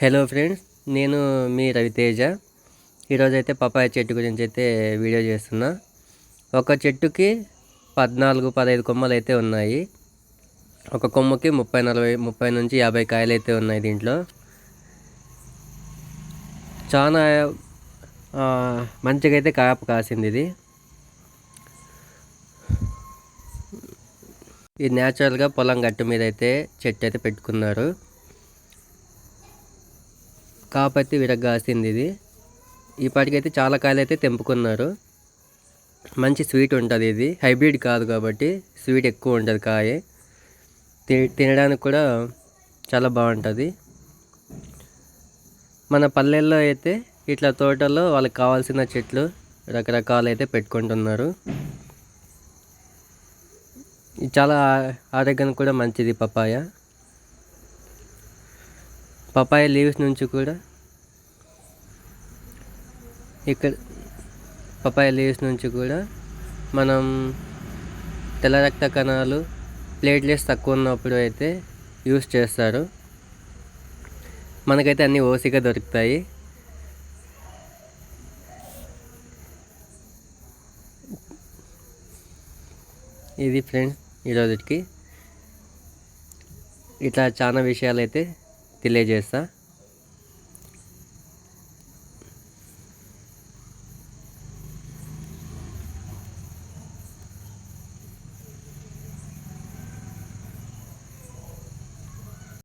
Hello friends నేను మీ రవితేజ ఈరోజైతే papaya చెట్టు గురించి అయితే వీడియో చేస్తున్నా. ఒక చెట్టుకి పద్నాలుగు పదహైదు కొమ్మలు అయితే ఉన్నాయి. ఒక కొమ్మకి ముప్పై నలభై ముప్పై నుంచి యాభై కాయలు అయితే ఉన్నాయి దీంట్లో. చాలా మంచిగా అయితే కాపు కాసింది ఇది. ఇది న్యాచురల్గా పొలం గట్టు మీద అయితే చెట్టు అయితే పెట్టుకున్నారు. కాపైతే విరగ్గాసింది ఇది. ఇప్పటికైతే చాలా కాయలు అయితే తెంపుకున్నారు. మంచి స్వీట్ ఉంటుంది ఇది. హైబ్రిడ్ కాదు కాబట్టి స్వీట్ ఎక్కువ ఉంటుంది కాయ. తి- తినడానికి కూడా చాలా బాగుంటుంది. మన పల్లెల్లో అయితే ఇట్లా తోటలో వాళ్ళకి కావాల్సిన చెట్లు రకరకాలు అయితే పెట్టుకుంటున్నారు. ఇది చాలా ఆ- ఆరోగ్యానికి కూడా మంచిది పపాయ పపాయ లీవ్స్ నుంచి కూడా ఇక్కడ పపాయ లీవ్స్ నుంచి కూడా మనం తెల్ల రక్త కణాలు ప్లేట్లెట్స్ తక్కువ ఉన్నప్పుడు అయితే యూస్ చేస్తారు. మనకైతే అన్నీ ఓసిగా దొరుకుతాయి. ఇది ఫ్రెండ్స్ ఈరోజుకి ఇట్లా చాలా విషయాలు అయితే తెలియజేస్తా.